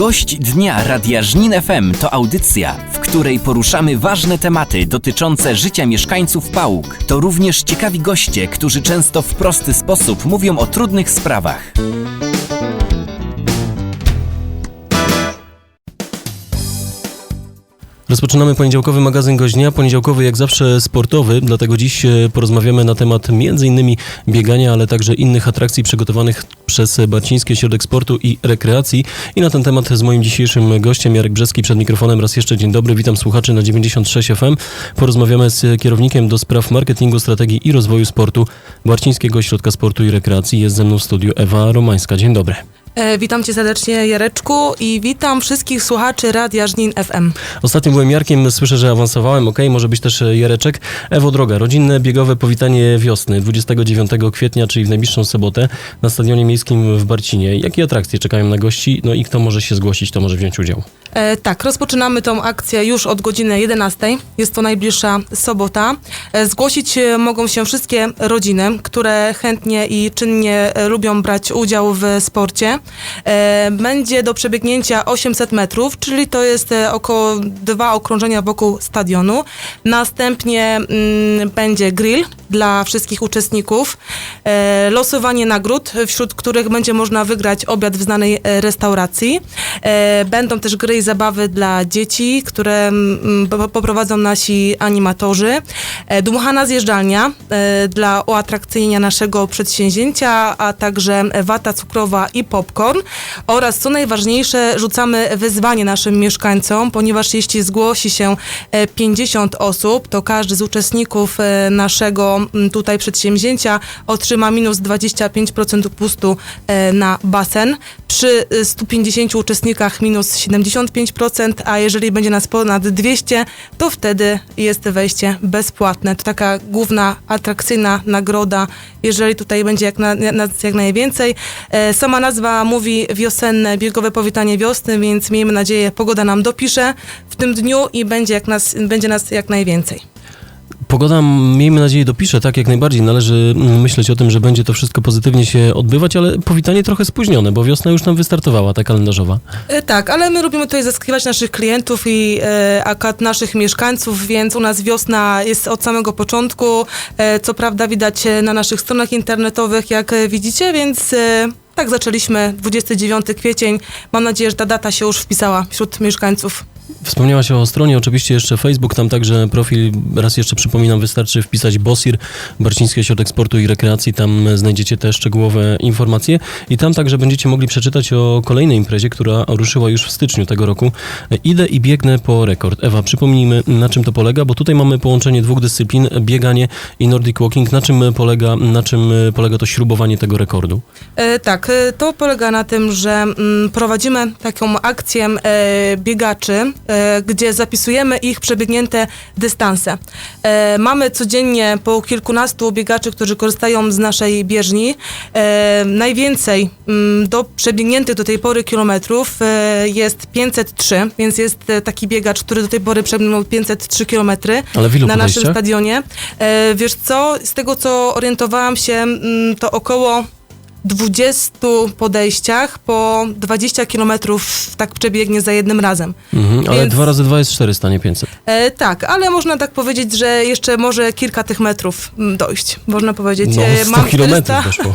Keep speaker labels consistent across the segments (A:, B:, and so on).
A: Gość dnia Radia Żnin FM to audycja, w której poruszamy ważne tematy dotyczące życia mieszkańców Pałuk. To również ciekawi goście, którzy często w prosty sposób mówią o trudnych sprawach.
B: Rozpoczynamy poniedziałkowy magazyn Goźnia, poniedziałkowy jak zawsze sportowy, dlatego dziś e, porozmawiamy na temat m.in. biegania, ale także innych atrakcji przygotowanych przez Barciński Ośrodek Sportu i Rekreacji. I na ten temat z moim dzisiejszym gościem Jarek Brzeski przed mikrofonem raz jeszcze dzień dobry, witam słuchaczy na 96 FM. Porozmawiamy z kierownikiem do spraw marketingu, strategii i rozwoju sportu Barcińskiego Ośrodka Sportu i Rekreacji. Jest ze mną w studiu Ewa Romańska. Dzień dobry.
C: E, witam cię serdecznie Jareczku i witam wszystkich słuchaczy Radia Żnin FM.
B: Ostatnio byłem Jarkiem, słyszę, że awansowałem, ok, może być też e, Jareczek. Ewo Droga, rodzinne biegowe powitanie wiosny 29 kwietnia, czyli w najbliższą sobotę na Stadionie Miejskim w Barcinie. Jakie atrakcje czekają na gości? No i kto może się zgłosić, to może wziąć udział.
C: E, tak, rozpoczynamy tą akcję już od godziny 11. Jest to najbliższa sobota. E, zgłosić e, mogą się wszystkie rodziny, które chętnie i czynnie lubią brać udział w sporcie. E, będzie do przebiegnięcia 800 metrów, czyli to jest e, około dwa okrążenia wokół stadionu. Następnie mm, będzie grill dla wszystkich uczestników. E, losowanie nagród, wśród których będzie można wygrać obiad w znanej e, restauracji. E, będą też gry i zabawy dla dzieci, które mm, po- poprowadzą nasi animatorzy. Dmuchana zjeżdżalnia dla uatrakcyjnienia naszego przedsięwzięcia, a także wata cukrowa i popcorn. Oraz co najważniejsze, rzucamy wyzwanie naszym mieszkańcom, ponieważ jeśli zgłosi się e, 50 osób, to każdy z uczestników naszego tutaj przedsięwzięcia otrzyma minus 25% pustu e, na basen. Przy e, 150 uczestnikach minus 75%, a jeżeli będzie nas ponad 200, to wtedy jest wejście bezpłatne. To taka główna atrakcyjna nagroda, jeżeli tutaj będzie jak, na, jak najwięcej. E, Sama nazwa mówi wiosenne, biegowe powitanie wiosny, więc miejmy nadzieję, pogoda nam dopisze w tym dniu i będzie, jak nas, będzie nas jak najwięcej.
B: Pogoda, miejmy nadzieję, dopisze, tak jak najbardziej. Należy mm, myśleć o tym, że będzie to wszystko pozytywnie się odbywać, ale powitanie trochę spóźnione, bo wiosna już nam wystartowała, ta kalendarzowa.
C: E, Tak, ale my lubimy tutaj zaskakiwać naszych klientów i e, akurat naszych mieszkańców, więc u nas wiosna jest od samego początku. E, co prawda widać na naszych stronach internetowych, jak widzicie, więc tak zaczęliśmy 29 kwiecień. Mam nadzieję, że ta data się już wpisała wśród mieszkańców.
B: Wspomniałaś o stronie, oczywiście jeszcze Facebook, tam także profil, raz jeszcze przypominam, wystarczy wpisać BOSIR, Barciński Ośrodek Sportu i Rekreacji, tam znajdziecie te szczegółowe informacje i tam także będziecie mogli przeczytać o kolejnej imprezie, która ruszyła już w styczniu tego roku. Idę i biegnę po rekord. Ewa, przypomnijmy na czym to polega, bo tutaj mamy połączenie dwóch dyscyplin, bieganie i Nordic Walking. Na czym polega, na czym polega to śrubowanie tego rekordu?
C: E, tak, e, to polega na tym, że mm, prowadzimy taką akcję e, biegaczy, gdzie zapisujemy ich przebiegnięte dystanse. E, mamy codziennie po kilkunastu biegaczy, którzy korzystają z naszej bieżni. E, najwięcej mm, do przebiegniętych do tej pory kilometrów e, jest 503, więc jest e, taki biegacz, który do tej pory przebiegł 503 kilometry na naszym stadionie. E, wiesz co, z tego co orientowałam się, mm, to około 20 podejściach po 20 kilometrów tak przebiegnie za jednym razem.
B: Mhm, ale
C: Więc-
B: 2 razy 2 jest 400, nie 500.
C: E, tak, ale można tak powiedzieć, że jeszcze może kilka tych metrów mm, dojść. Można powiedzieć.
B: No,
C: E,
B: 100 kilometrów doszło.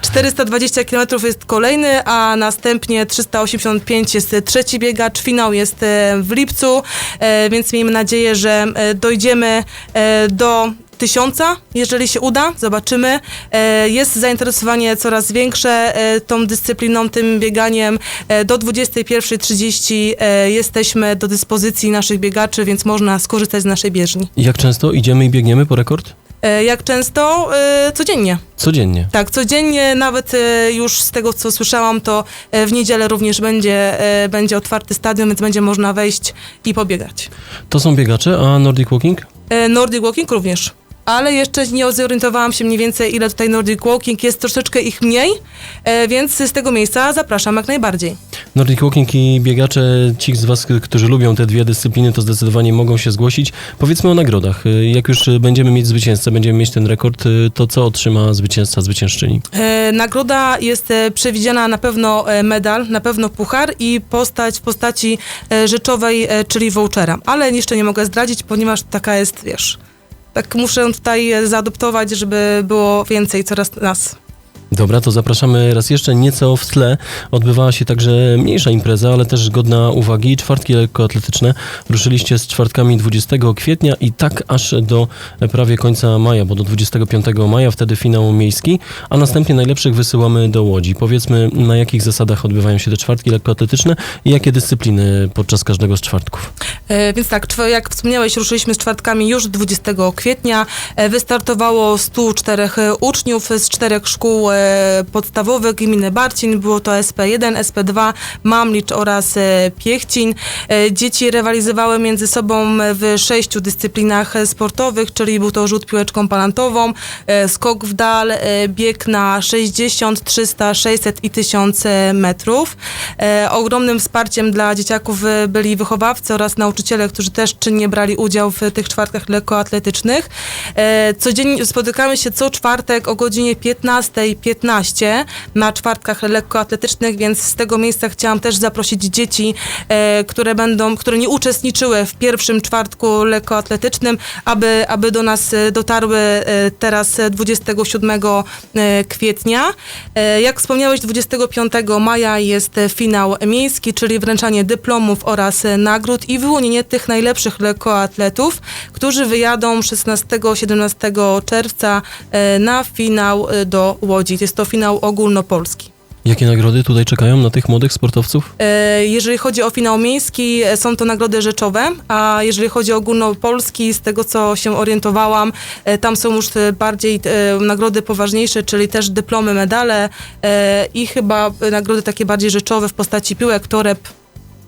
C: 420 km jest kolejny, a następnie 385 jest trzeci biegacz. Finał jest e, w lipcu, e, więc miejmy nadzieję, że e, dojdziemy e, do tysiąca, jeżeli się uda, zobaczymy. E, Jest zainteresowanie coraz większe e, tą dyscypliną, tym bieganiem. E, Do 21.30 e, jesteśmy do dyspozycji naszych biegaczy, więc można skorzystać z naszej bieżni.
B: Jak często idziemy i biegniemy po rekord?
C: Jak często? Codziennie.
B: Codziennie.
C: Tak, codziennie, nawet już z tego, co słyszałam, to w niedzielę również będzie, będzie otwarty stadion, więc będzie można wejść i pobiegać.
B: To są biegacze, a Nordic Walking?
C: Nordic Walking również. Ale jeszcze nie zorientowałam się mniej więcej, ile tutaj Nordic Walking jest troszeczkę ich mniej, e, więc z tego miejsca zapraszam jak najbardziej.
B: Nordic Walking i biegacze, ci z Was, którzy lubią te dwie dyscypliny, to zdecydowanie mogą się zgłosić. Powiedzmy o nagrodach. Y, Jak już będziemy mieć zwycięzcę, będziemy mieć ten rekord, y, to co otrzyma zwycięzca, zwyciężczyni?
C: E, Nagroda jest e, przewidziana na pewno e, medal, na pewno puchar i postać w postaci e, rzeczowej, e, czyli vouchera. Ale jeszcze nie mogę zdradzić, ponieważ taka jest, wiesz, tak muszę tutaj e, zaadoptować, żeby było więcej coraz nas.
B: Dobra, to zapraszamy raz jeszcze nieco w tle. Odbywała się także mniejsza impreza, ale też godna uwagi. Czwartki lekkoatletyczne. Ruszyliście z czwartkami 20 kwietnia i tak aż do prawie końca maja, bo do 25 maja wtedy finał miejski, a następnie najlepszych wysyłamy do Łodzi. Powiedzmy, na jakich zasadach odbywają się te czwartki lekkoatletyczne i jakie dyscypliny podczas każdego z czwartków.
C: E, Więc tak, jak wspomniałeś, ruszyliśmy z czwartkami już 20 kwietnia. E, Wystartowało 104 uczniów z czterech szkół e, podstawowych gminy Barcin. Było to SP1, SP2, Mamlicz oraz e, Piechcin. E, Dzieci rywalizowały między sobą w sześciu dyscyplinach e, sportowych, czyli był to rzut piłeczką palantową, e, skok w dal, e, bieg na 60, 300, 600 i 1000 metrów. E, Ogromnym wsparciem dla dzieciaków e, byli wychowawcy oraz nauczyciele, którzy też czynnie brali udział w tych czwartkach lekkoatletycznych. E, Codziennie spotykamy się co czwartek o godzinie 15.15 na czwartkach lekkoatletycznych, więc z tego miejsca chciałam też zaprosić dzieci, e, które będą, które nie uczestniczyły w pierwszym czwartku lekkoatletycznym, aby, aby do nas e, dotarły e, teraz e, 27 e, kwietnia. Jak wspomniałeś, 25 maja jest finał miejski, czyli wręczanie dyplomów oraz nagród i wyłonienie tych najlepszych lekkoatletów, którzy wyjadą 16-17 czerwca na finał do Łodzi. Jest to finał ogólnopolski.
B: Jakie nagrody tutaj czekają na tych młodych sportowców?
C: E, Jeżeli chodzi o finał miejski, e, są to nagrody rzeczowe, a jeżeli chodzi o ogólnopolski, z tego co się orientowałam, e, tam są już bardziej nagrody poważniejsze, czyli też dyplomy, medale i chyba nagrody takie bardziej rzeczowe w postaci piłek, toreb,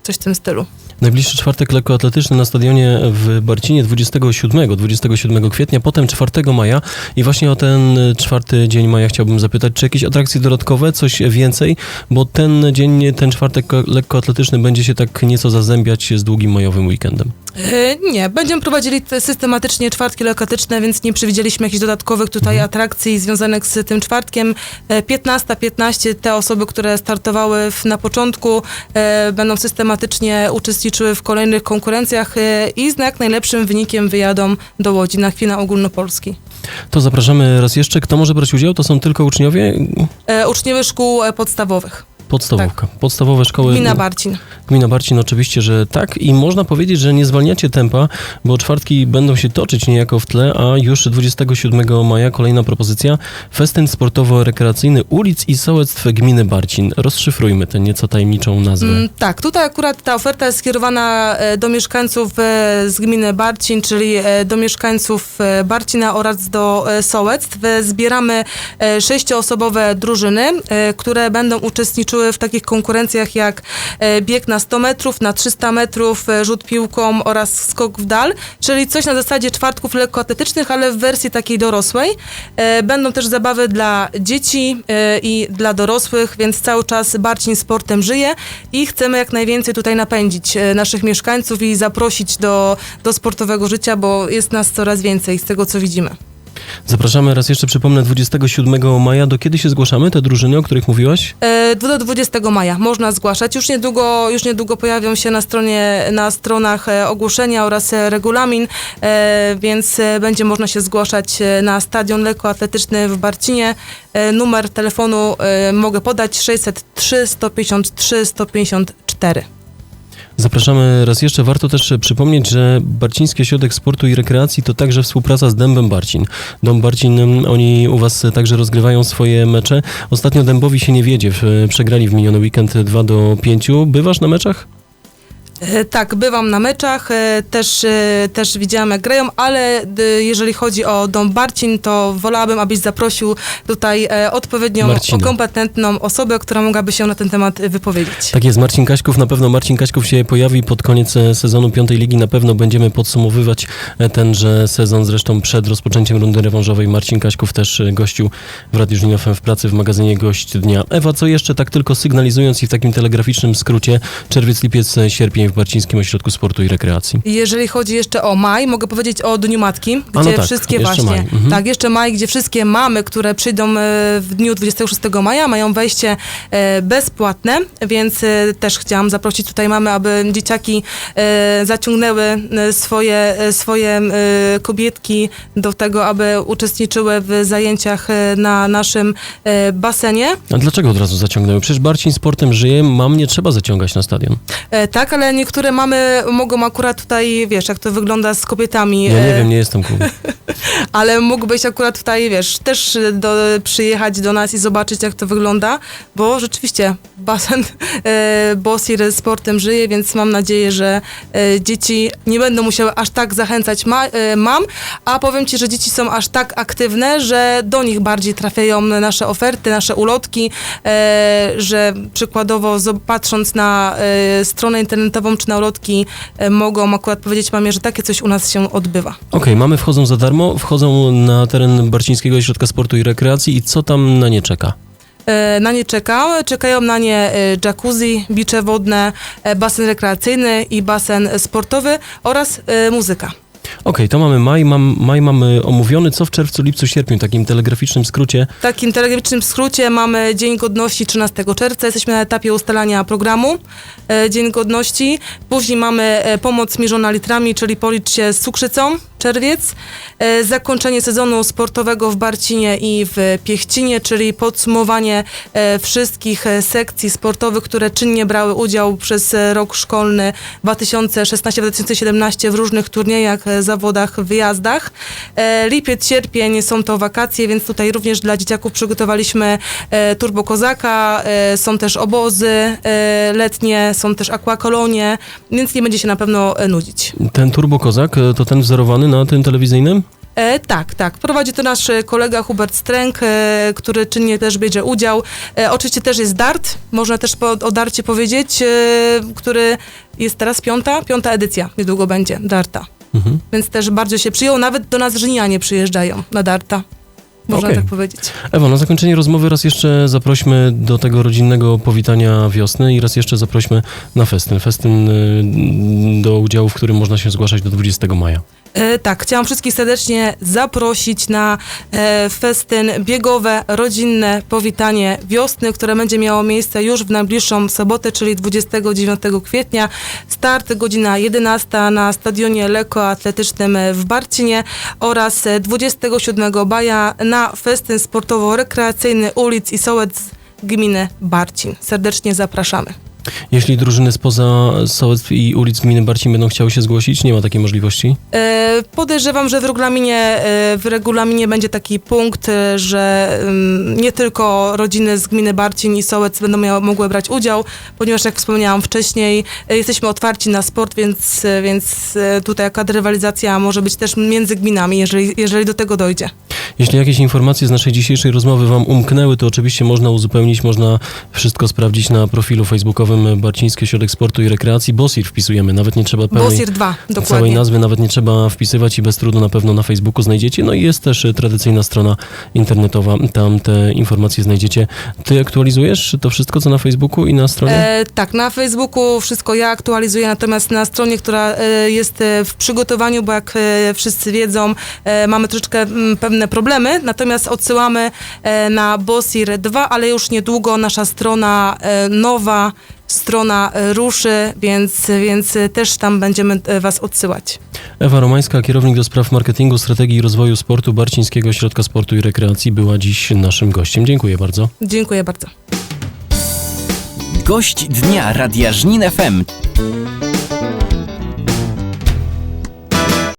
C: coś w tym stylu.
B: Najbliższy czwartek lekkoatletyczny na stadionie w Barcinie 27, 27 kwietnia, potem 4 maja i właśnie o ten czwarty dzień maja chciałbym zapytać, czy jakieś atrakcje dodatkowe, coś więcej, bo ten dzień, ten czwartek lekkoatletyczny będzie się tak nieco zazębiać z długim majowym weekendem.
C: E, Nie, będziemy prowadzili te systematycznie czwartki lekatyczne, więc nie przewidzieliśmy jakichś dodatkowych tutaj atrakcji związanych z tym czwartkiem. E, 15-15 te osoby, które startowały na początku, e, będą systematycznie uczestniczyły w kolejnych konkurencjach e, i z jak najlepszym wynikiem wyjadą do Łodzi na finał ogólnopolski.
B: To zapraszamy raz jeszcze. Kto może brać udział? To są tylko uczniowie?
C: E, Uczniowie szkół e, podstawowych.
B: Podstawówka. Podstawowe szkoły.
C: Gmina Barcin.
B: Gmina Barcin oczywiście, że tak i można powiedzieć, że nie zwalniacie tempa, bo czwartki będą się toczyć niejako w tle, a już 27 maja kolejna propozycja, festyn sportowo-rekreacyjny ulic i sołectw gminy Barcin. Rozszyfrujmy tę nieco tajemniczą nazwę.
C: Mm, tak, tutaj akurat ta oferta jest skierowana e, do mieszkańców e, z gminy Barcin, czyli e, do mieszkańców Barcina oraz do sołectw. Zbieramy sześcioosobowe drużyny, które będą uczestniczyły w takich konkurencjach jak e, bieg na 100 metrów, na 300 metrów, e, rzut piłką oraz skok w dal, czyli coś na zasadzie czwartków lekkoatletycznych, ale w wersji takiej dorosłej. E, Będą też zabawy dla dzieci i dla dorosłych, więc cały czas Barcin sportem żyje i chcemy jak najwięcej tutaj napędzić naszych mieszkańców i zaprosić do, do sportowego życia, bo jest nas coraz więcej z tego, co widzimy.
B: Zapraszamy raz jeszcze, przypomnę, 27 maja. Do kiedy się zgłaszamy, te drużyny, o których mówiłaś?
C: E, Do 20 maja można zgłaszać. Już niedługo, już niedługo pojawią się na stronie, na stronach e, ogłoszenia oraz e, regulamin, więc będzie można się zgłaszać na stadion lekkoatletyczny w Barcinie. Numer telefonu mogę podać 603 153 154.
B: Zapraszamy raz jeszcze. Warto też przypomnieć, że Barciński Ośrodek Sportu i Rekreacji to także współpraca z Dębem Barcin. Dom Barcin, oni u Was także rozgrywają swoje mecze. Ostatnio Dębowi się nie wiedzie. Przegrali w miniony weekend 2 do 5. Bywasz na meczach?
C: E, Tak, bywam na meczach, e, też, e, też widziałam jak grają, ale jeżeli chodzi o Dom Barcin, to wolałabym, abyś zaprosił tutaj odpowiednią,
B: Marcina.
C: kompetentną osobę, która mogłaby się na ten temat wypowiedzieć.
B: Tak jest, Marcin Kaśków, na pewno Marcin Kaśków się pojawi pod koniec sezonu piątej ligi, na pewno będziemy podsumowywać tenże sezon, zresztą przed rozpoczęciem rundy rewanżowej Marcin Kaśków też gościł w Radiu Żniw FM w pracy w magazynie Gość Dnia. Ewa, co jeszcze tak tylko sygnalizując i w takim telegraficznym skrócie, czerwiec, lipiec, sierpień w Barcińskim Ośrodku Sportu i Rekreacji.
C: Jeżeli chodzi jeszcze o maj, mogę powiedzieć o Dniu Matki,
B: A
C: gdzie
B: no tak,
C: wszystkie właśnie,
B: maj, mhm.
C: tak, jeszcze maj, gdzie wszystkie mamy, które przyjdą e, w dniu 26 maja, mają wejście e, bezpłatne, więc e, też chciałam zaprosić tutaj mamy, aby dzieciaki zaciągnęły swoje, swoje kobietki do tego, aby uczestniczyły w zajęciach na naszym basenie.
B: A dlaczego od razu zaciągnęły? Przecież Barcin sportem żyje, mam nie trzeba zaciągać na stadion.
C: Tak, ale niektóre mamy mogą akurat tutaj, wiesz, jak to wygląda z kobietami.
B: Ja nie
C: e,
B: wiem, nie jestem klub.
C: Ale mógłbyś akurat tutaj, wiesz, też do, przyjechać do nas i zobaczyć, jak to wygląda, bo rzeczywiście basen e, Bosir sportem żyje, więc mam nadzieję, że e, dzieci nie będą musiały aż tak zachęcać ma, e, mam, a powiem Ci, że dzieci są aż tak aktywne, że do nich bardziej trafiają nasze oferty, nasze ulotki, e, że przykładowo patrząc na e, stronę internetową czy na ulotki, e, mogą akurat powiedzieć mamie, że takie coś u nas się odbywa.
B: Okej, mamy wchodzą za darmo, wchodzą na teren Barcińskiego Ośrodka Sportu i Rekreacji i co tam na nie czeka?
C: E, na nie czeka. Czekają na nie e, jacuzzi, bicze wodne, basen rekreacyjny i basen sportowy oraz muzyka.
B: Okej, to mamy maj, mam, maj mamy omówiony, co w czerwcu, lipcu, sierpniu, takim telegraficznym skrócie.
C: Takim telegraficznym skrócie mamy Dzień Godności 13 czerwca. Jesteśmy na etapie ustalania programu e, Dzień Godności. Później mamy e, pomoc mierzona litrami, czyli policz się z cukrzycą, czerwiec. E, zakończenie sezonu sportowego w Barcinie i w Piechcinie, czyli podsumowanie e, wszystkich e, sekcji sportowych, które czynnie brały udział przez rok szkolny 2016-2017 w różnych turniejach, zawodach, wyjazdach. Lipiec, sierpień są to wakacje, więc tutaj również dla dzieciaków przygotowaliśmy Turbo Kozaka, są też obozy letnie, są też aquakolonie, więc nie będzie się na pewno nudzić.
B: Ten Turbo Kozak to ten wzorowany na tym telewizyjnym?
C: E, tak, tak. Prowadzi to nasz e, kolega Hubert Stręk, e, który czynnie też bierze udział. E, oczywiście też jest dart, można też po, o darcie powiedzieć, e, który jest teraz piąta, piąta edycja, niedługo będzie darta.
B: Mhm.
C: Więc też bardzo się przyjął, nawet do nas Rzynianie przyjeżdżają na darta. Można
B: Okej.
C: tak powiedzieć.
B: Ewa, na zakończenie rozmowy raz jeszcze zaprośmy do tego rodzinnego powitania wiosny i raz jeszcze zaprośmy na festyn. Festyn y, do udziału, w którym można się zgłaszać do 20 maja.
C: E, tak, chciałam wszystkich serdecznie zaprosić na e, festyn biegowe, rodzinne powitanie wiosny, które będzie miało miejsce już w najbliższą sobotę, czyli 29 kwietnia. Start godzina 11 na stadionie lekkoatletycznym w Barcinie oraz e, 27 maja na festyn sportowo-rekreacyjny ulic i sołec gminy Barcin. Serdecznie zapraszamy.
B: Jeśli drużyny spoza sołectw i ulic gminy Barcin będą chciały się zgłosić, nie ma takiej możliwości?
C: E, Podejrzewam, że w regulaminie, e, w regulaminie będzie taki punkt, e, że ym, nie tylko rodziny z gminy Barcin i Sołec będą miały, mogły brać udział, ponieważ jak wspomniałam wcześniej, e, jesteśmy otwarci na sport, więc, więc tutaj jaka rywalizacja może być też między gminami, jeżeli, jeżeli do tego dojdzie.
B: Jeśli jakieś informacje z naszej dzisiejszej rozmowy Wam umknęły, to oczywiście można uzupełnić, można wszystko sprawdzić na profilu facebookowym Barciński Ośrodek Sportu i Rekreacji. Bosir wpisujemy, nawet nie trzeba pełnej,
C: Bosir 2,
B: całej
C: dokładnie.
B: nazwy, nawet nie trzeba wpisywać i bez trudu na pewno na Facebooku znajdziecie. No i jest też e, tradycyjna strona internetowa, tam te informacje znajdziecie. Ty aktualizujesz to wszystko, co na Facebooku i na stronie?
C: E, tak, na Facebooku wszystko ja aktualizuję, natomiast na stronie, która e, jest e, w przygotowaniu, bo jak wszyscy wiedzą, mamy troszeczkę mm, pewne problemy, natomiast odsyłamy e, na Bosir 2, ale już niedługo nasza strona e, nowa, strona e, ruszy, więc, więc też tam będziemy Was odsyłać.
B: Ewa Romańska, kierownik do spraw marketingu, strategii i rozwoju sportu Barcińskiego Ośrodka Sportu i Rekreacji była dziś naszym gościem. Dziękuję bardzo.
C: Dziękuję bardzo.
A: Gość dnia Radia Żnin FM.